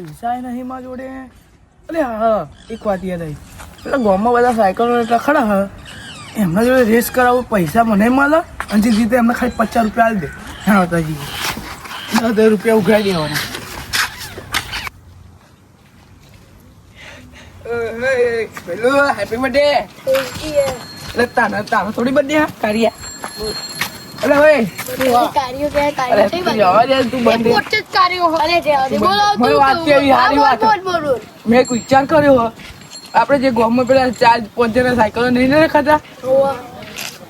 પૈસા નહીં માં જોડે. અરે હા એક વાત યાદ આવી. પેલા ગામમાં બધા સાયકલો એટલા ખરા હા. એમના જોડે રેસ કરાવો પૈસા મને મળે અને જે જીતે એમને ખાલી પચાસ રૂપિયા આપી દે. હા તાજી દસ હજાર રૂપિયા ઉઘરાઈ દેવાના. પેલું હેપી બર્થડે. એટલે તારા તારા થોડી બર્થડે હા કારિયા અરે ભાઈ. અરે તું જવા દે તું બર્થડે મને વાત કેવી હારી વાત. મેં એક વિચાર કર્યો આપણે જે ગામમાં પેલા ચાર પાંચ જણા સાયકલો નહીં રખાતા?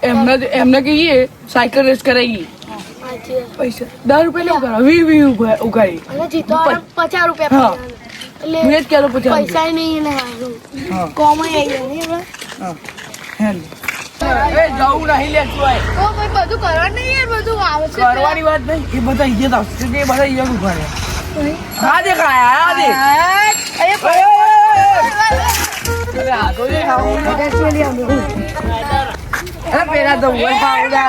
એમને એમને કહીએ સાયકલ રેસ કરાવી પૈસા. દસ રૂપિયા નહીં ઉગાડો વી વી ઉગા- ઉગાડી પચાસ રૂપિયા પૈસા. મેં જ પચાસ પૈસા નહીં ને હા. કોમય આવી જાય નહીં હવે? હા. હે ને. એ જવું નહીં લે ઓ ભાઈ બધું કરવાનું નહીં યાર બધું આવે કરવાની વાત નહીં. એ બધા ઇજ્જત આવશે. એ બધા ઇજ્જત ઉગાડે હા હા દેખ ઓય, ઓય. અરે તો અરે પેલા તો હોય પાવડા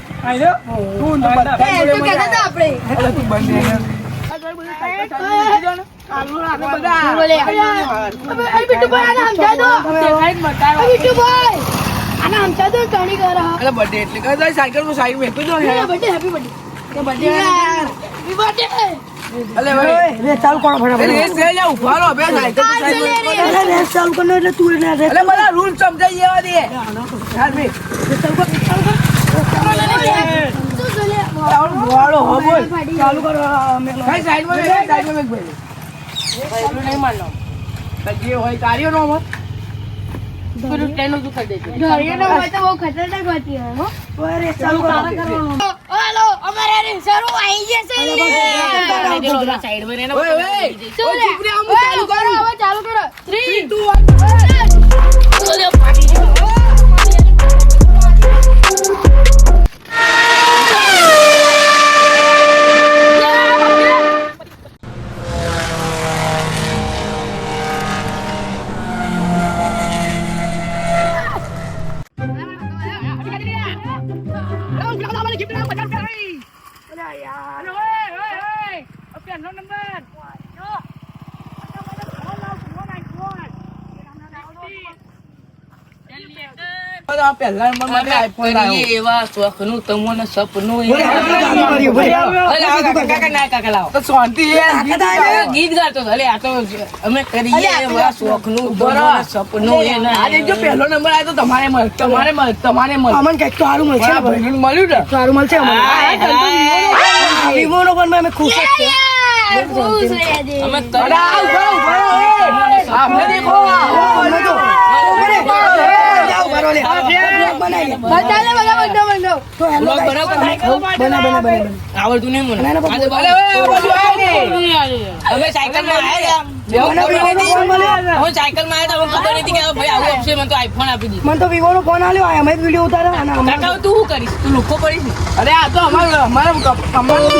સાયકલ સાઈડ મેં તો Happy birthday, happy birthday. Happy birthday. અલે ભાઈ રે ચાલુ કરો ફટાફટ રે સે જા ઊભા રહો બે સાયકલ આ રે. ચાલુ કરો એટલે તું રે અલે રૂલ સમજાઈ જવા દે યાર ચાલુ ચાલુ કરો. અમે ભાઈ સાઈડમાં બેસ સાઈડમાં બેસ ભાઈ નહીં માનનો જે હોય કાર્યો નો હોય ચાલુ કરો ઓ, હેલો, અમારે મને જીપના મજાક કરી અલ્યા યાર ઓય ઓય ઓય અપ્યા નો નંબર આ પહેલા નંબર માટે આઈફોન આવ્યો. એવા શોખનું તમને સપનું તો શાંતિ ગીત ગાતો અલે આ તો અમે કરીએ એવા શોખનું બરાબર. સપનું એ આજે જો પહેલો નંબર આવ્યો તો તમારે મળ તમારે મળ તમારે મળ. અમને કંઈક તો સારું મળશે મળ્યું ને? સારું મળશે અમને. પણ અમે ખુશ જ છે. અમે ઊભા ઊભા રહો, એ. સામે દેખો આ. અમને તો જાઓ, બરો લે. બ્લોગ બનાવી લે. બધા લે, બધા, બધા, બધા. તો હેલો બ્લોગ બના બના બના બના. આવડતું નહીં મને. ના, ના, આ તો અરે, ઓય, આ બાજુ આય સાયકલમાં આવ્યા મને વિવોનો ફોન મળ્યો. હું સાયકલમાં આવ્યા તો મને ખબર નથી કે હવે ભાઈ આવું આપશે મને તો આઈફોન આપી દીધું. મને તો વિવોનો ફોન આવ્યો અમે વીડિયો ઉતાર્યા. અને કાકા તું શું કરીશ? તું પડીશ અરે આ તો અમારું અમારું કપ- અમારું